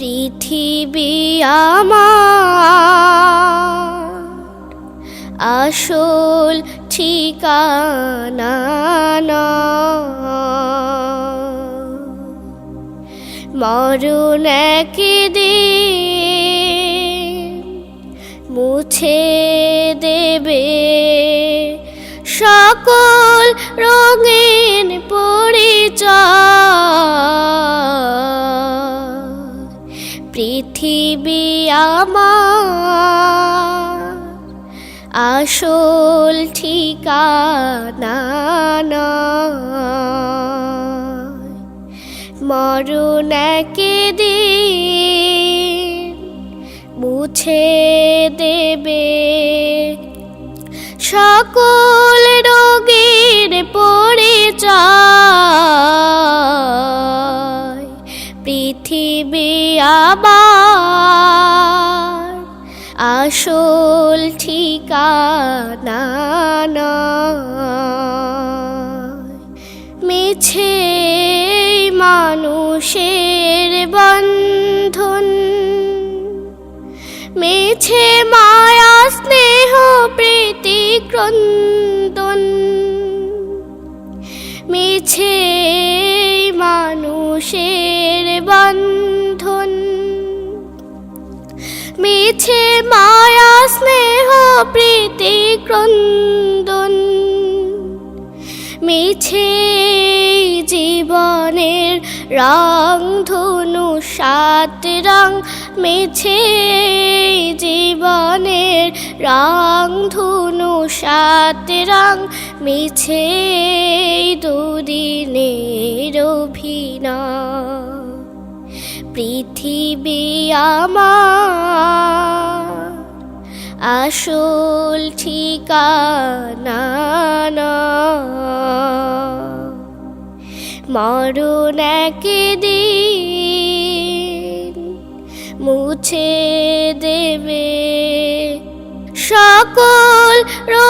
পৃথিবী আমার আসল ঠিকানা মরুন একদিন মুছে দেবে সকল রঙিন পরিচয়। আসল ঠিকানা। মরণ একদিন মুছে দেবে সকল রোগীর আসল ঠিকানা। মিছে মানুষের বন্ধন মিছে মায়া স্নেহ প্রীতি ক্রন্দন মিছে মানুষের বন্ধন মিছে মায়া স্নেহ প্রীতি ক্রন্দন। মিছে জীবনের রং ধনু সাত রং। মিছে জীবনের রং ধনু সাত রং। মিছে পৃথিবী আমার আসল ঠিকানা। মরণ একদিন মুছে দেবে সকল রঙিন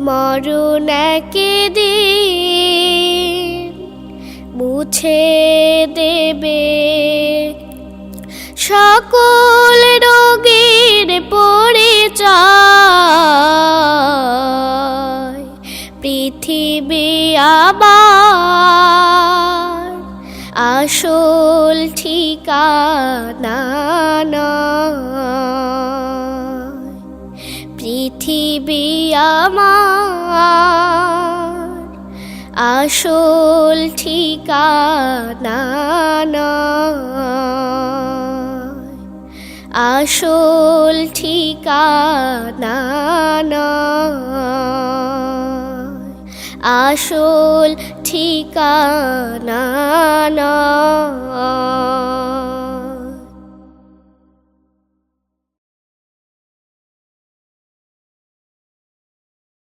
মরণ একদিন মুছে দেবে সকল রোগীর পরিচয় পৃথিবী আবার আসল ঠিকানা। পৃথিবী আমার আসল ঠিকানা। আসল ঠিকানা। আসল ঠিকানা